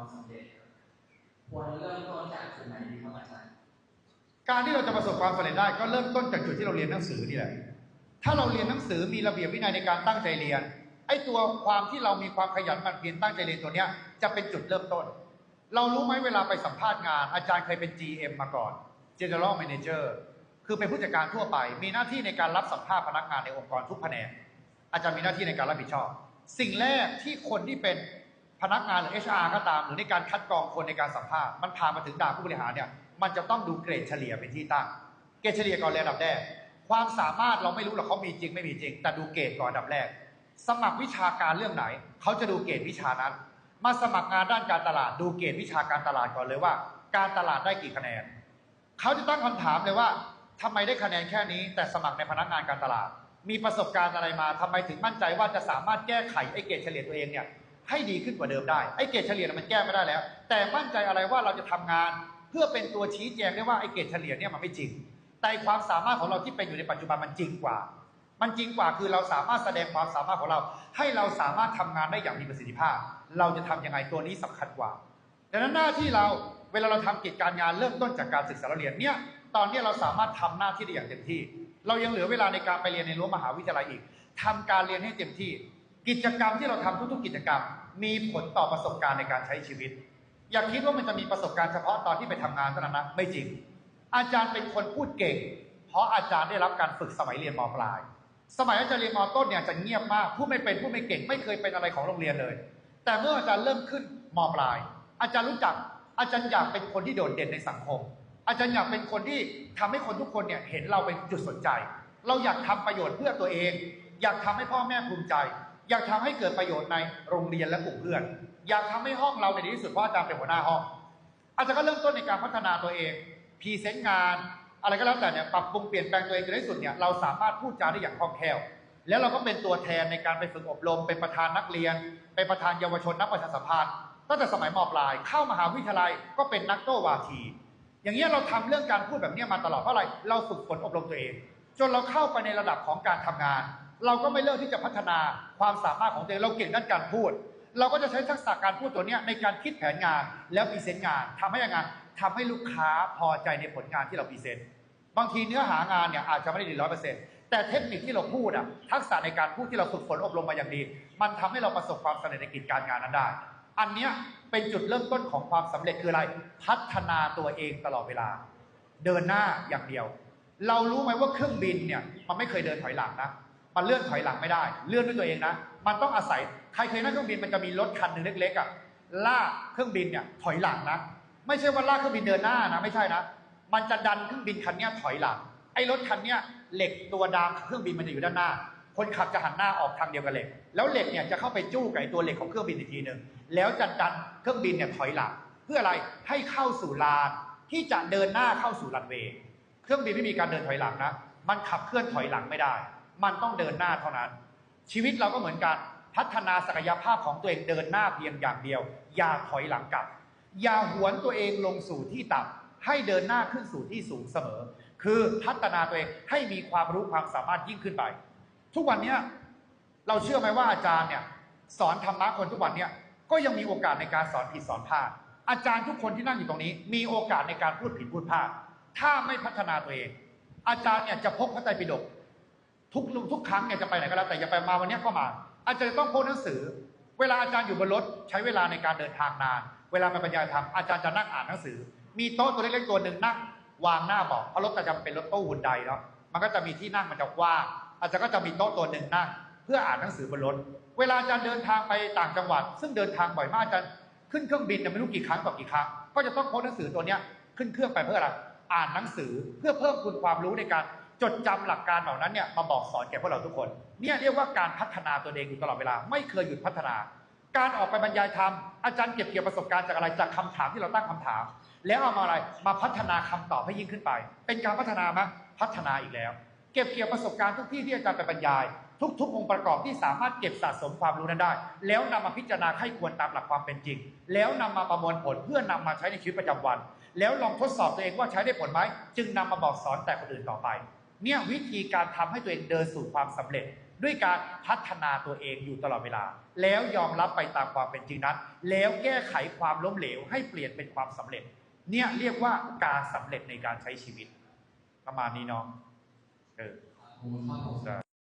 ความสำเร็จควรเริ่มต้นจากจุดไหนดีครับอาจารย์การที่เราจะประสบความสำเร็จได้ก็เริ่มต้นจากจุดที่เราเรียนหนังสือนี่แหละ ถ้าเราเรียนหนังสือมีระเบียบวินัยในการตั้งใจเรียน ไอ้ตัวความที่เรามีความขยันหมั่นเพียรตั้งใจเรียนตัวเนี้ยจะเป็นจุดเริ่มต้น เรารู้ไหมเวลาไปสัมภาษณ์งาน อาจารย์เคยเป็น GM มาก่อน General Manager คือเป็นผู้จัดการทั่วไป มีหน้าที่ในการรับสัมภาษณ์พนักงานในองค์กรทุกแผนก อาจารย์มีหน้าที่ในการรับผิดชอบ สิ่งแรกที่คนที่เป็น พนักงานหรือ HR ก็ตาม หรือในการคัดกรองคนในการสัมภาษณ์มันผ่ามาถึงด่านผู้บริหารเนี่ยมันจะต้องดูเกรดเฉลี่ยเป็นที่ตั้ง เกรดเฉลี่ยก่อนเลยอันดับแรกความสามารถเราไม่รู้หรอกเขามีจริงไม่มีจริง แต่ดูเกรดก่อนอันดับแรก สมัครวิชาการเรื่องไหน เขาจะดูเกรดวิชานั้น มาสมัครงานด้านการตลาดดูเกรดวิชาการตลาดก่อนเลยว่า การตลาดได้กี่คะแนน เขาจะตั้งคำถามเลยว่าทำไมได้คะแนนแค่นี้ แต่สมัครในพนักงานการตลาด มีประสบการณ์อะไรมาทำไมถึงมั่นใจว่าจะสามารถแก้ไขไอ้เกรดเฉลี่ยตัวเองเนี่ย ให้ดีขึ้นกว่าเดิมได้ไอ้เกรดเฉลี่ยมันแก้ไม่ได้แล้ว แต่มั่นใจอะไรว่าเราจะทำงาน เพื่อเป็นตัวชี้แจงได้ว่าไอ้เกรดเฉลี่ยเนี่ยมันไม่จริง แต่ความสามารถของเราที่เป็นอยู่ในปัจจุบันมันจริงกว่า มันจริงกว่าคือเราสามารถแสดงความสามารถของเรา ให้เราสามารถทำงานได้อย่างมีประสิทธิภาพ เราจะทำยังไงตัวนี้สำคัญกว่าดังนั้นหน้าที่เราเวลาเราทำกิจการงานเริ่มต้นจากการศึกษาเราเรียนเนี่ยตอนนี้เราสามารถทำหน้าที่ได้อย่างเต็มที่ เรายังเหลือเวลาในการไปเรียนในรั้วมหาวิทยาลัยอีกทำการเรียนให้เต็มที่ กิจกรรมที่เราทำทุกๆ กิจกรรม มีผลต่อประสบการณ์ในการใช้ชีวิต อย่าคิดว่ามันจะมีประสบการณ์เฉพาะตอนที่ไปทำงานเท่านั้นนะไม่จริง อาจารย์เป็นคนพูดเก่ง เพราะอาจารย์ได้รับการฝึกสมัยเรียนมปลาย สมัยอาจารย์เรียนมต้นเนี่ยจะเงียบมากพูดไม่เป็นพูดไม่เก่งไม่เคยเป็นอะไรของโรงเรียนเลย แต่เมื่ออาจารย์เริ่มขึ้นมปลาย อาจารย์รู้จัก อาจารย์อยากเป็นคนที่โดดเด่นในสังคม อาจารย์อยากเป็นคนที่ทำให้คนทุกคนเนี่ยเห็นเราเป็นจุดสนใจ เราอยากทำประโยชน์เพื่อตัวเอง อยากทำให้พ่อแม่ภูมิใจ อยากทำให้เกิดประโยชน์ในโรงเรียนและกลุ่มเพื่อน อยากทำให้ห้องเราในดีที่สุดเพราะอาจารย์เป็นหัวหน้าห้อง อาจารย์ก็เริ่มต้นในการพัฒนาตัวเองพรีเซนต์งาน อะไรก็แล้วแต่เนี่ยปรับปรุงเปลี่ยนแปลงตัวเองจนในที่สุดเนี่ยเราสามารถพูดจาได้อย่างคล่องแคล่ว แล้วเราก็เป็นตัวแทนในการไปฝึกอบรม เป็นประธานนักเรียน เป็นประธานเยาวชนนักประชาสัมพันธ์ตั้งแต่สมัยมปลาย เข้ามหาวิทยาลัยก็เป็นนักโต้วาที อย่างเงี้ยเราทำเรื่องการพูดแบบเนี้ยมาตลอดเพราะอะไรเราฝึกฝนอบรมตัวเอง จนเราเข้าไปในระดับของการทำงาน เราก็ไม่เลิกที่จะพัฒนาความสามารถของตัวเองเราเก่งด้านการพูด เราก็จะใช้ทักษะการพูดตัวนี้ในการคิดแผนงานแล้วพรีเซนต์งานทำให้ยังไงทำให้ลูกค้าพอใจในผลงานที่เราพรีเซนต์บางทีเนื้อหางานเนี่ยอาจจะไม่ได้ดีร้อยเปอร์เซ็นต์แต่เทคนิคที่เราพูดอะทักษะในการพูดที่เราฝึกฝนอบรมมาอย่างดี มันทำให้เราประสบความสำเร็จในกิจการงานนั้นได้ อันเนี้ยเป็นจุดเริ่มต้นของความสำเร็จคืออะไร พัฒนาตัวเองตลอดเวลา เดินหน้าอย่างเดียว เรารู้ไหมว่าเครื่องบินเนี่ยมันไม่เคยเดินถอยหลังนะ มันเลื่อนถอยหลังไม่ได้ เลื่อนด้วยตัวเองนะ มันต้องอาศัย ใครเคยนั่งเครื่องบินมันจะมีรถคันหนึ่งเล็กๆอะ ลากเครื่องบินเนี่ยถอยหลังนะ ไม่ใช่ว่าลากเครื่องบินเดินหน้านะไม่ใช่นะ มันจะดันเครื่องบินคันนี้ถอยหลัง ไอ้รถคันเนี้ยเหล็กตัวดามเครื่องบินมันจะอยู่ด้านหน้า คนขับจะหันหน้าออกทางเดียวกับเหล็ก แล้วเหล็กเนี่ยจะเข้าไปจู้กับไอ้ตัวเหล็กของเครื่องบินอีกทีหนึ่งแล้วจะดันเครื่องบินเนี่ยถอยหลัง เพื่ออะไร ให้เข้าสู่ลานที่จะเดินหน้าเข้าสู่รันเวย์ เครื่องบินไม่มีการเดินถอยหลังนะ มันขับเคลื่อนถอยหลังไม่ได้ มันต้องเดินหน้าเท่านั้น ชีวิตเราก็เหมือนกัน พัฒนาศักยภาพของตัวเองเดินหน้าเพียงอย่างเดียว อย่าถอยหลังกลับ อย่าหวนตัวเองลงสู่ที่ต่ำให้เดินหน้าขึ้นสู่ที่สูงเสมอ คือพัฒนาตัวเองให้มีความรู้ความสามารถยิ่งขึ้นไป ทุกวันนี้เราเชื่อไหมว่าอาจารย์เนี่ยสอนธรรมะคนทุกวันเนี่ยก็ยังมีโอกาสในการสอนผิดสอนพลาดอาจารย์ทุกคนที่นั่งอยู่ตรงนี้ มีโอกาสในการพูดผิดพูดพลาดถ้าไม่พัฒนาตัวเอง อาจารย์เนี่ยจะพกพระไตรปิฎก ทุกทุกครั้งเนี่ยจะไปไหนก็แล้วแต่อย่าไปมาวันนี้ก็มา อาจารย์จะต้องพกหนังสือ เวลาอาจารย์อยู่บนรถใช้เวลาในการเดินทางนาน เวลาไปบรรยายธรรมอาจารย์จะนั่งอ่านหนังสือ มีโต๊ะตัวเล็กๆตัวหนึ่งนั่งวางหน้าเบอกเพราะรถประจำเป็นรถตู้หุ่นใดเนาะมันก็จะมีที่นั่งมันจะกว้างอาจารย์ก็จะมีโต๊ะตัวหนึ่งนั่งเพื่ออ่านหนังสือบนรถเวลาอาจารย์เดินทางไปต่างจังหวัด ซึ่งเดินทางบ่อยมากอาจารย์ขึ้นเครื่องบินเนี่ยไม่รู้กี่ครั้งต่อกี่ครั้งก็จะต้องพกหนังสือตัวเนี้ยขึ้นเครื่องไปเพื่ออะไรอ่านหนังสือเพื่อเพิ่มคุณความรู้ในการ จดจำหลักการเหล่านั้นเนี่ยมาบอกสอนแก่พวกเราทุกคน เนี่ยเรียกว่าการพัฒนาตัวเองอยู่ตลอดเวลาไม่เคยหยุดพัฒนา การออกไปบรรยายธรรมอาจารย์เก็บเกี่ยวประสบการณ์จากอะไรจากคำถามที่เราตั้งคำถาม แล้วเอามาอะไรมาพัฒนาคำตอบให้ยิ่งขึ้นไป เป็นการพัฒนาไหมพัฒนาอีกแล้ว เก็บเกี่ยวประสบการณ์ทุกที่ที่อาจารย์ไปบรรยาย ทุกๆองค์ประกอบที่สามารถเก็บสะสมความรู้นั้นได้ แล้วนำมาพิจารณาให้ควรตามหลักความเป็นจริง แล้วนำมาประมวลผลเพื่อนำมาใช้ในชีวิตประจำวัน แล้วลองทดสอบตัวเองว่าใช้ได้ผลไหมจึงนำมาบอกสอนแต่คนอื่นต่อไป เนี่ยวิธีการทำให้ตัวเองเดินสู่ความสำเร็จ ด้วยการพัฒนาตัวเองอยู่ตลอดเวลา แล้วยอมรับไปตามความเป็นจริงนั้น แล้วแก้ไขความล้มเหลวให้เปลี่ยนเป็นความสำเร็จ เนี่ยเรียกว่าการสำเร็จในการใช้ชีวิต ประมาณนี้เนาะเออ